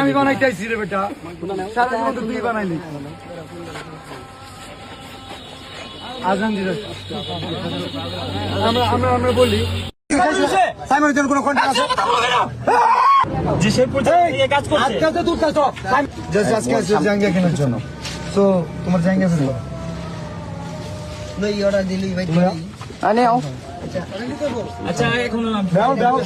আমি রে বেটা সারা তুই বানাইলি আজান দিল আমরা আমরা আমরা বলি আজকে আজকে জন্য তো তোমার জাঙ্গিয়া ফেলব আচ্ছা এখন দাও দাও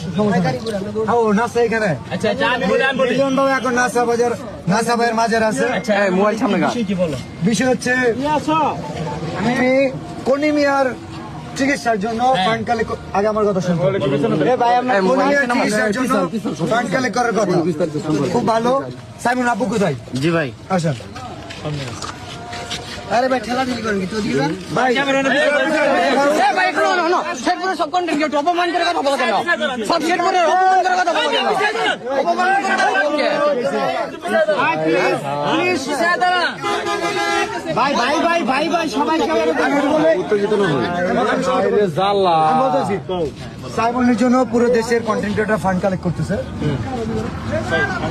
ও নাসা এখানে। আচ্ছা আমি বলি মিলন বাবু এখন নাসা বাজার নাসা মাঝের আছে। আচ্ছা মোবাইল সামনে কি বলো? বিষয় হচ্ছে আমি কনিমিয়ার চিকিৎসার জন্য ফান্ড কালেক্ট আগে আমার কথা শুনুন কনিমিয়ার চিকিৎসার জন্য ফান্ড কালেক্ট করার কথা। খুব ভালো। সাইমন আপু কোথায়? জি ভাই। আসেন। আরে ভাই ঠেলা ঠেলি করেন কি তো দিবা? ভাই। ভাই একটু না না সেট করে সব কন্টেন্ট কেউ অপমান করে কথা বলতে না সব সেট করে অপমান করে কথা বলতে না অপমান করে কথা বলতে প্লিজ দাঁড়া ভাই ভাই ভাই ভাই ভাই সবাই সবাই উত্তেজিত না আমি বলতেছি, সাইমনের জন্য পুরো দেশের কন্টেন্ট ক্রিয়েটর ফান্ড কালেক্ট করতেছে।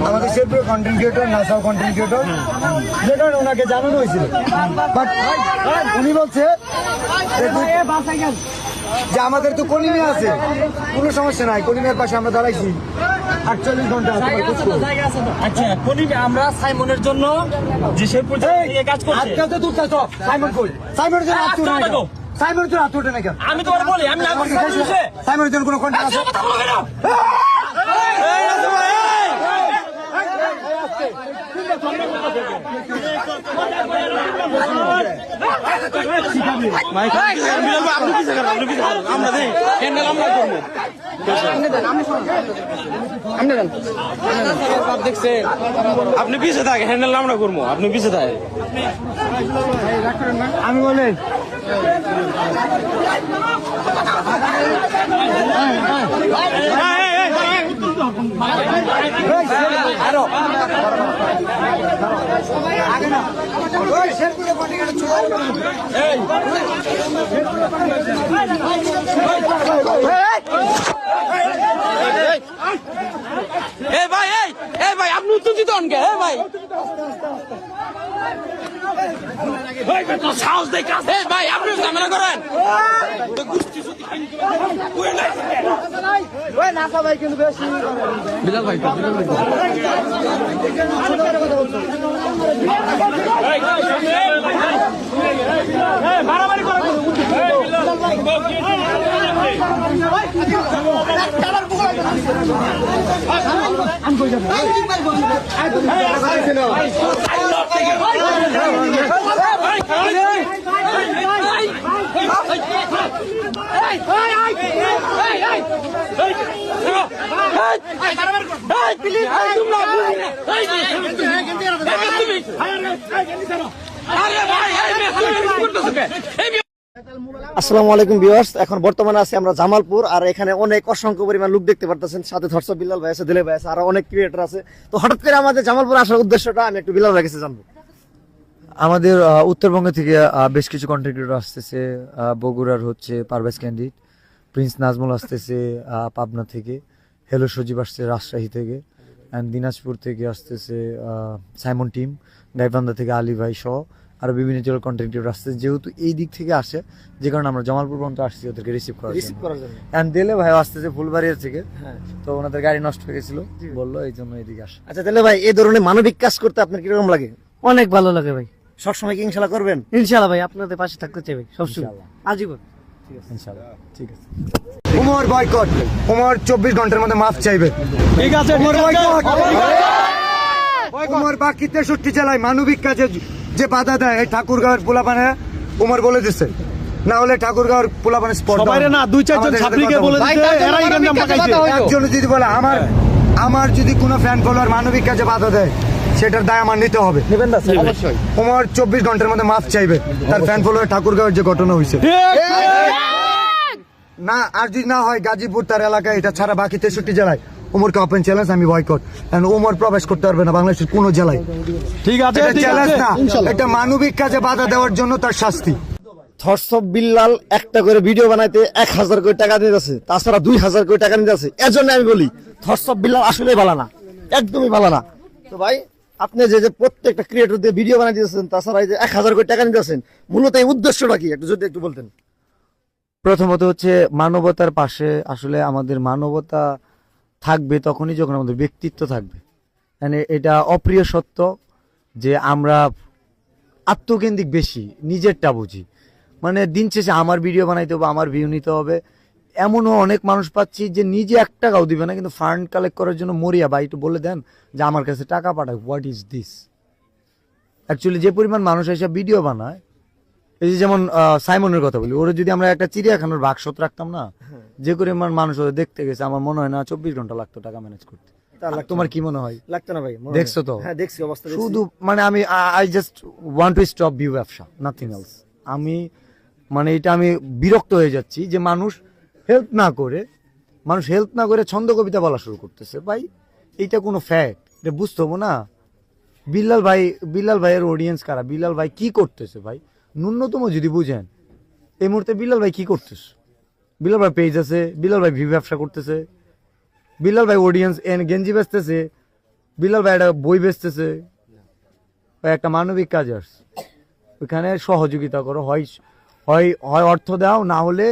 আমাদের সে পুরো কন্টেন্ট ক্রিয়েটর নাসাও কন্টেন্ট ক্রিয়েটর যে কারণে ওনাকে জানানো হয়েছিল। বাট উনি বলছে যে আমাদের তো কলিমে আছে কোনো সমস্যা নাই কলিমের পাশে আমরা দাঁড়াইছি। আটচল্লিশ ঘণ্টা আচ্ছা আমরা সাইমনের জন্য যে কাজ করছে। আজকাল তো সাইমন কই? সাইমনের জন্য সাইমনের জন্য হাত তুলে না কেন আমি তোমার বলি আমি না করছি সাইমনের জন্য কোনো কন্ট্যাক্ট আছে আপনি পিছে থাকে হ্যান্ডেল আমরা করব। আপনি পিছে থাকে। আমি বলে। এ ভাই এই ভাই আপনি উত্তেজিত হন কে? ভাই। সাহস এ ভাই আপনি ঝামেলা করেন। মারামারি করে আসসালামু আলাইকুম ভিউয়ার্স, এখন বর্তমানে আছি আমরা জামালপুর, আর এখানে অনেক অসংখ্য পরিমাণ লোক দেখতে পারতেছেন। সাথে ধর্ষ বিল্লাল ভাই আছে দিলে ভাই আছে, আর অনেক ক্রিয়েটার আছে। তো হঠাৎ করে আমাদের জামালপুর আসার উদ্দেশ্যটা আমি একটু বিল্লাল ভাই কাছে জানব। আমাদের উত্তরবঙ্গ থেকে বেশ কিছু কন্টেন্ট ক্রিয়েটর আসতেছে বগুড়ার হচ্ছে পারভেজ ক্যান্ডিড প্রিন্স নাজমুল আসতেছে পাবনা থেকে হেলো সজীব আসছে রাজশাহী থেকে অ্যান্ড দিনাজপুর থেকে আসতেছে সাইমন টিম গাইবান্ধা থেকে আলী ভাই সহ আরও বিভিন্ন জেলার কন্টেন্ট ক্রিয়েটর আসছে যেহেতু এই দিক থেকে আসে যে কারণে আমরা জামালপুর পর্যন্ত আসছি ওদেরকে রিসিভ করার রিসিভ করার জন্য। অ্যান্ড দিলে ভাই আসতেছে ফুলবাড়িয়া থেকে তো ওনাদের গাড়ি নষ্ট হয়ে গেছিল বলল এই জন্য এদিকে আসে। আচ্ছা তাহলে ভাই এই ধরনের মানবিক কাজ করতে আপনার কীরকম লাগে? অনেক ভালো লাগে ভাই। সবসময় কি ইনশাল্লাহ করবেন? ইনশাল্লাহ ভাই আপনাদের পাশে থাকতে চাই ভাই সবসময়। আজীবন। ইনশাল্লাহ ঠিক আছে। উমর বয়কট উমর চব্বিশ ঘণ্টার মধ্যে মাফ চাইবে। ঠিক আছে উমর বয়কট উমর বাকি তেষট্টি জেলায় মানবিক কাজে যে বাধা দেয় এই ঠাকুরগাঁওয়ের পোলাপানে উমর বলে দিচ্ছে না হলে ঠাকুরগাঁওর পোলাপানে স্পট না দুই চারজন ছাত্রীকে বলে একজন যদি বলে আমার আমার যদি কোনো ফ্যান ফলোয়ার মানবিক কাজে বাধা দেয় সেটার দায় আমার নিতে হবে। নেবেন না অবশ্যই। উমর চব্বিশ ঘণ্টার মধ্যে মাফ চাইবে। তার ফ্যান ফলোয়ার ঠাকুরগাঁওয়ের যে ঘটনা হয়েছে। না আর যদি না হয় গাজীপুর তার এলাকায় এটা ছাড়া বাকি তেষট্টি জেলায় উমরকে ওপেন চ্যালেঞ্জ আমি বয়কট কারণ উমর প্রবেশ করতে পারবে না বাংলাদেশের কোনো জেলায়। ঠিক আছে এটা চ্যালেঞ্জ না। এটা মানবিক কাজে বাধা দেওয়ার জন্য তার শাস্তি। থর্স অফ বিল্লাল একটা করে ভিডিও বানাইতে এক হাজার কোটি টাকা নিতেছে তাছাড়া দুই হাজার কোটি টাকা নিতেছে এর জন্য আমি বলি থর্স অফ বিল্লাল আসলেই ভালো না। একদমই ভালো না। তো ভাই আপনি যে যে প্রত্যেকটা ক্রিয়েটর দিয়ে ভিডিও বানাই দিয়েছেন, তাছাড়া এই যে এক হাজার কোটি টাকা নিতেছেন মূলত এই উদ্দেশ্যটা কি? একটু যদি একটু বলতেন। প্রথমত হচ্ছে মানবতার পাশে আসলে আমাদের মানবতা থাকবে তখনই যখন আমাদের ব্যক্তিত্ব থাকবে। মানে এটা অপ্রিয় সত্য যে আমরা আত্মকেন্দ্রিক বেশি, নিজেরটা বুঝি। মানে দিন শেষে আমার ভিডিও বানাইতে হবে, আমার ভিউ নিতে হবে। এমনও অনেক মানুষ পাচ্ছি যে নিজে এক টাকাও দিবে না কিন্তু ফান্ড কালেক্ট করার জন্য মরিয়া বা একটু বলে দেন যে আমার কাছে টাকা পাঠায় হোয়াট ইজ দিস অ্যাকচুয়ালি যে পরিমাণ মানুষ এসে ভিডিও বানায় এই যে যেমন সাইমনের কথা বলি ওরা যদি আমরা একটা চিড়িয়াখানার বাক্সত রাখতাম না যে পরিমাণ মানুষ ওদের দেখতে গেছে আমার মনে হয় না চব্বিশ ঘণ্টা লাগতো টাকা ম্যানেজ করতে। তোমার কি মনে হয়? লাগতো না ভাই দেখছ তো? হ্যাঁ দেখছি অবস্থা শুধু মানে আমি I just want to stop view ব্যবসা নাথিং এলস আমি মানে এটা আমি বিরক্ত হয়ে যাচ্ছি যে মানুষ হেল্প না করে, মানুষ হেল্প না করে ছন্দ কবিতা বলা শুরু করতেছে। ভাই, এইটা কোনো ফ্যাক্ট এটা বুঝতে হব না। বিল্লাল ভাই, বিল্লাল ভাইয়ের অডিয়েন্স কারা? বিল্লাল ভাই কি করতেছে ভাই? ন্যূনতম যদি বুঝেন, এই মুহূর্তে বিল্লাল ভাই কি করতেছে? বিল্লাল ভাই পেজ আছে, বিল্লাল ভাই ভিউ ব্যবসা করতেছে, বিল্লাল ভাই অডিয়েন্স এন গেঞ্জি বেচতেছে, বিল্লাল ভাই একটা বই বেচতেছে একটা মানবিক কাজ আসছে। ওইখানে সহযোগিতা করো হয় হয় অর্থ দাও, না হলে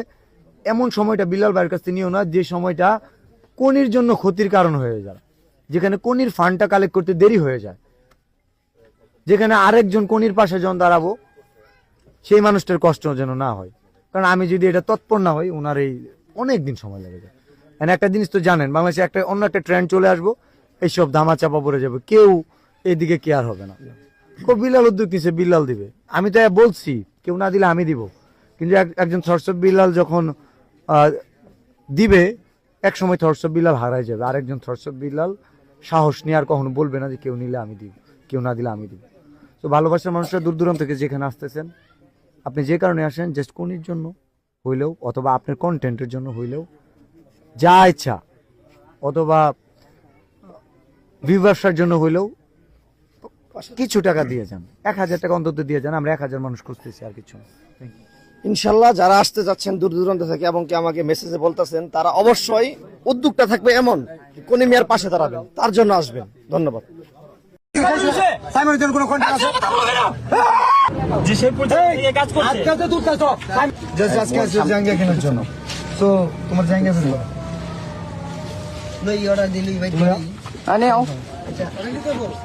এমন সময়টা বিল্লাল ভাইয়ের কাছ নিও না, যে সময়টা কনির জন্য ক্ষতির কারণ হয়ে যায়। যেখানে কনির ফান্ডটা কালেক্ট করতে দেরি হয়ে যায়। যেখানে আরেকজন কনির পাশে যখন দাঁড়াবো, সেই মানুষটার কষ্ট যেন না হয়। কারণ আমি যদি এটা তৎপর না হই ওনার এই অনেক দিন সময় লেগে যায়। একটা জিনিস তো জানেন, বাংলাদেশে একটা অন্য একটা ট্রেন্ড চলে আসব, এইসব ধামা চাপা পড়ে যাবে। কেউ এদিকে কেয়ার হবে না। ও বিল্লাল উদ্যোগ নিছে বিল্লাল দিবে। আমি তো বলছি, কেউ না দিলে আমি দিব। কিন্তু এক- একজন থরসব বিল্লাল যখন দিবে এক সময় থরসব বিলাল হারাই যাবে। আরেকজন থরসব বিলাল সাহস নিয়ে আর কখনো বলবে না যে কেউ নিলে আমি দিব, কেউ না দিলে আমি দিব। তো ভালোবাসার মানুষরা দূর দূরান্ত থেকে যেখানে আসতেছেন, আপনি যে কারণে আসেন জাস্ট কোনির জন্য হইলেও, অথবা আপনার কন্টেন্টের জন্য হইলেও, যা ইচ্ছা, অথবা ব্যবসার জন্য হইলেও কিছু টাকা দিয়ে যান। এক হাজার টাকা অন্তত দিয়ে যান, আমরা এক হাজার মানুষ খুঁজতেছি আর কিছু না। ইনশাল্লাহ যারা আসতে যাচ্ছেন দূর দূরান্ত থেকে এবং কি আমাকে মেসেজে বলতেছেন, তারা অবশ্যই উদ্যোগটা থাকবে এমন কোন মিয়ার পাশে দাঁড়াবেন। তার জন্য আসবেন। ধন্যবাদ। জন্য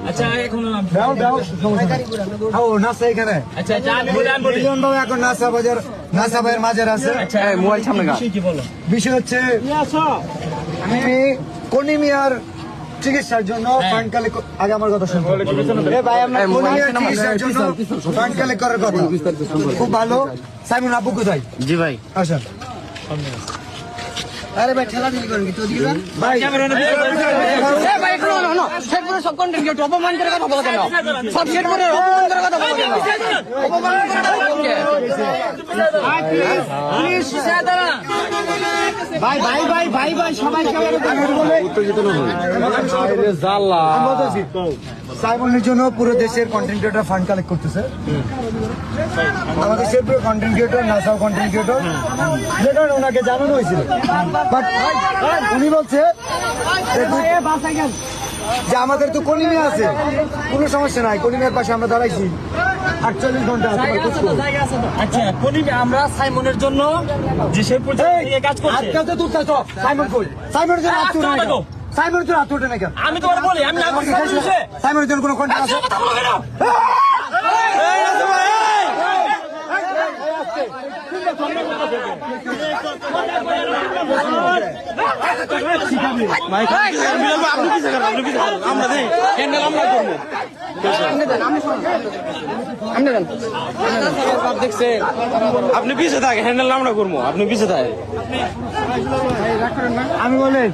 আচ্ছা এখন দাও দাও ও নাসা এখানে। আচ্ছা আচ্ছা আমি বলি। মিলন বাবু এখন নাসা বাজার নাসা ভাইয়ের মাঝে আছে। আচ্ছা মোবাইল সামনে কি বলো? বিষয় হচ্ছে আমি কনি চিকিৎসার জন্য ফান্ড কালেক্ট আগে আমার কথা শুনুন এ ভাই আমরা কনি চিকিৎসার জন্য ফান্ড কালেক্ট করার কথা। খুব ভালো। সাইমন আপু কোথায়? জি ভাই। আসেন। ক্যামেরা নিয়ে সব কন্টেন্ট কেউ অপমান করে কথা বলে কেন সব সেট করে অপমান করে কথা বলে কেন অপমান করে কথা বলে কেন? সাইমনের জন্য পুরো দেশের কন্টেন্ট ক্রিয়েটর ফান্ড কালেক্ট করতেছে। আমাদের পুরো কন্টেন্ট ক্রিয়েটর নাসাও কন্টেন্ট ক্রিয়েটর যে কারণে ওনাকে জানানো হয়েছিল। বাট উনি বলছে যে আমাদের তো কলিমে আছে। কোনো সমস্যা নাই কলিমের পাশে আমরা দাঁড়াইছি। আটচল্লিশ ঘণ্টা। আচ্ছা কোনি আমরা সাইমনের জন্য যে সেই পর্যন্ত এই কাজ করছে। আজকাল তো তুই সাইমন কই? সাইমনের জন্য হাত উঠে না কেন? সাইমনের জন্য হাত উঠে আমি তোমার বলি আমি সাইমনের জন্য কোনো কন্ট্যাক্ট আছে কথা বলো কেন হ্যান্ডেল আমরা করব দেখছে আপনি পিছে থাকে হ্যান্ডেল আমরা করব আপনি পিছে থাকে আমি বলেন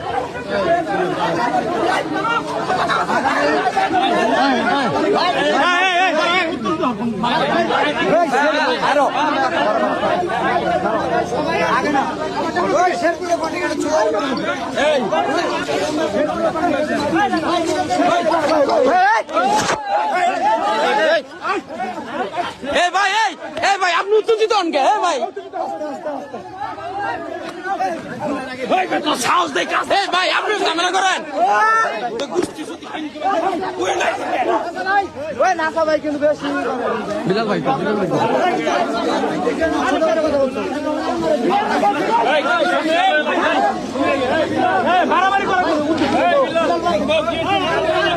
এই ভাই এই এই ভাই আপনি উত্তেজিত হন কে? হ্যাঁ ভাই। সাহস দেখ ভাই আপনি ঝামেলা করেন। বিলাল ভাই মারামারি করা